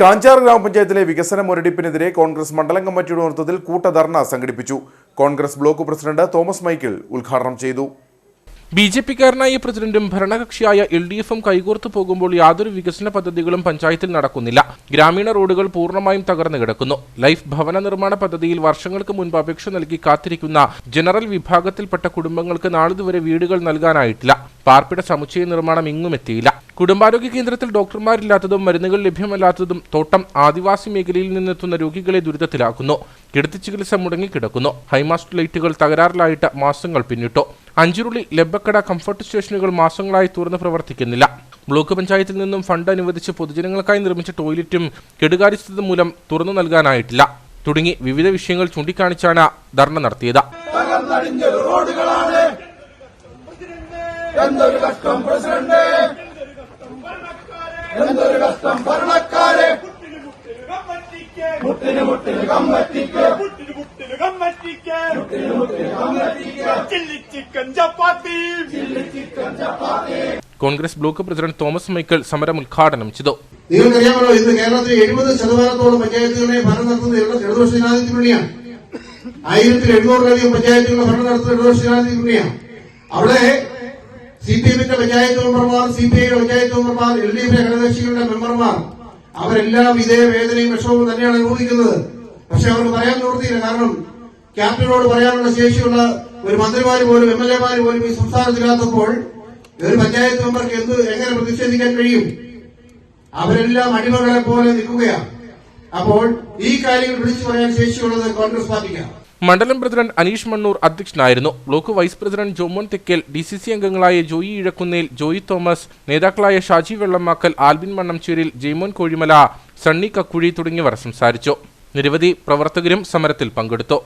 കാഞ്ചാർ ഗ്രാമപഞ്ചായത്തിലെ വികസന മുരടിപ്പിനെതിരെ കോൺഗ്രസ് മണ്ഡലം കമ്മിറ്റിയുടെ നേതൃത്വത്തിൽ കൂട്ടധർണ സംഘടിപ്പിച്ചു. കോൺഗ്രസ് ബ്ലോക്ക് പ്രസിഡന്റ് തോമസ് മൈക്കിൾ ഉദ്ഘാടനം ചെയ്തു. ബി ജെ പിക്കാരനായ പ്രസിഡന്റും ഭരണകക്ഷിയായ എൽ ഡി എഫും കൈകോർത്തു പോകുമ്പോൾ യാതൊരു വികസന പദ്ധതികളും പഞ്ചായത്തിൽ നടക്കുന്നില്ല. ഗ്രാമീണ റോഡുകൾ പൂർണമായും തകർന്നു കിടക്കുന്നു. ലൈഫ് ഭവന നിർമ്മാണ പദ്ധതിയിൽ വർഷങ്ങൾക്ക് മുൻപ് അപേക്ഷ നൽകി കാത്തിരിക്കുന്ന ജനറൽ വിഭാഗത്തിൽപ്പെട്ട കുടുംബങ്ങൾക്ക് നാളിതുവരെ വീടുകൾ നൽകാനായിട്ടില്ല. പാർപ്പിട സമുച്ചയ നിർമ്മാണം ഇങ്ങും എത്തിയില്ല. കുടുംബാരോഗ്യ കേന്ദ്രത്തിൽ ഡോക്ടർമാരില്ലാത്തതും മരുന്നുകൾ ലഭ്യമല്ലാത്തതും തോട്ടം ആദിവാസി മേഖലയിൽ നിന്നെത്തുന്ന രോഗികളെ ദുരിതത്തിലാക്കുന്നു. കിടത്തി ചികിത്സ മുടങ്ങിക്കിടക്കുന്നു ഹൈമാസ്റ്റ് ലൈറ്റുകൾ തകരാറിലായിട്ട് മാസങ്ങൾ പിന്നിട്ടു. അഞ്ചുരുളി ലബ്ബക്കട കംഫർട്ട് സ്റ്റേഷനുകൾ മാസങ്ങളായി തുറന്ന് പ്രവർത്തിക്കുന്നില്ല. ബ്ലോക്ക് പഞ്ചായത്തിൽ നിന്നും ഫണ്ട് അനുവദിച്ച് പൊതുജനങ്ങൾക്കായി നിർമ്മിച്ച ടോയ്ലറ്റും കെടുകാര്യസ്ഥത മൂലം തുറന്നു നൽകാനായിട്ടില്ല. തുടങ്ങി വിവിധ വിഷയങ്ങൾ ചൂണ്ടിക്കാണിച്ചാണ് ധർണ നടത്തിയത്. മുട്ടിന് കഷ്ടം പ്രസിഡന്റ്? മുട്ടിന് മുട്ടിന് കമ്മറ്റിക്ക് മുട്ടിന് മുട്ടിന് കമ്മറ്റിക്ക് chilli chicken chapati. Chilli chicken chapati. Congress block president Thomas Michael സമരം ഉദ്ഘാടനം ചെയ്തു. നിങ്ങൾക്കറിയാമല്ലോ ഇന്ന് കേരളത്തിൽ എഴുപത് ശതമാനത്തോളം പഞ്ചായത്തുകളെ ഭരണം നടത്തുന്നത് ഇടത് ഇടതുപക്ഷ ജനാധിപത്യ മുന്നണിയാണ് ആയിരത്തിൽ എഴുന്നൂറിലധികം പഞ്ചായത്തുകളെ ഭരണം നടത്തുന്നത് ഇടതുപക്ഷ ജനാധിപത്യ മുന്നണിയാണ് അവിടെ സി പി എമ്മിന്റെ പഞ്ചായത്ത് മെമ്പർമാർ സി പി ഐയുടെ പഞ്ചായത്ത് മെമ്പർമാർ എൽ ഡി എഫ് ഘടകകക്ഷികളുടെ മെമ്പർമാർ അവരെല്ലാം ഇതേ വേദനയും വിഷമവും തന്നെയാണ് അനുഭവിക്കുന്നത്. പക്ഷെ അവർ പറയാൻ നിവൃത്തിയില്ല. കാരണം ക്യാപ്റ്റനോട് പറയാനുള്ള ശേഷിയുള്ള ഒരു മന്ത്രിമാര് പോലും എം എൽ എമാര് പോലും ഈ സംസ്ഥാനത്തില്ലാത്തപ്പോൾ ഒരു പഞ്ചായത്ത് മെമ്പർക്ക് എന്ത് എങ്ങനെ പ്രതിഷേധിക്കാൻ കഴിയും? അവരെല്ലാം അടിമകളെ പോലെ നിൽക്കുകയാണ്. അപ്പോൾ ഈ കാര്യങ്ങൾ വിളിച്ചു പറയാൻ ശേഷിയുള്ളത് കോൺഗ്രസ് പാർട്ടിക്കാണ്. മണ്ഡലം പ്രസിഡന്റ് അനീഷ് മണ്ണൂർ അധ്യക്ഷനായിരുന്നു. Block vice president Jomon Thekkel D C C അംഗങ്ങളായ ജോയി ഇഴക്കുന്നേൽ ജോയി തോമസ് നേതാക്കളായ ഷാജി വെള്ളമാക്കൽ ആൽബിൻ മണ്ണംചേരിൽ ജെയ്മോൻ കോഴിമല സണ്ണി കക്കുഴി തുടങ്ങിയവർ സംസാരിച്ചു. നിരവധി പ്രവർത്തകരും സമരത്തിൽ പങ്കെടുത്തു.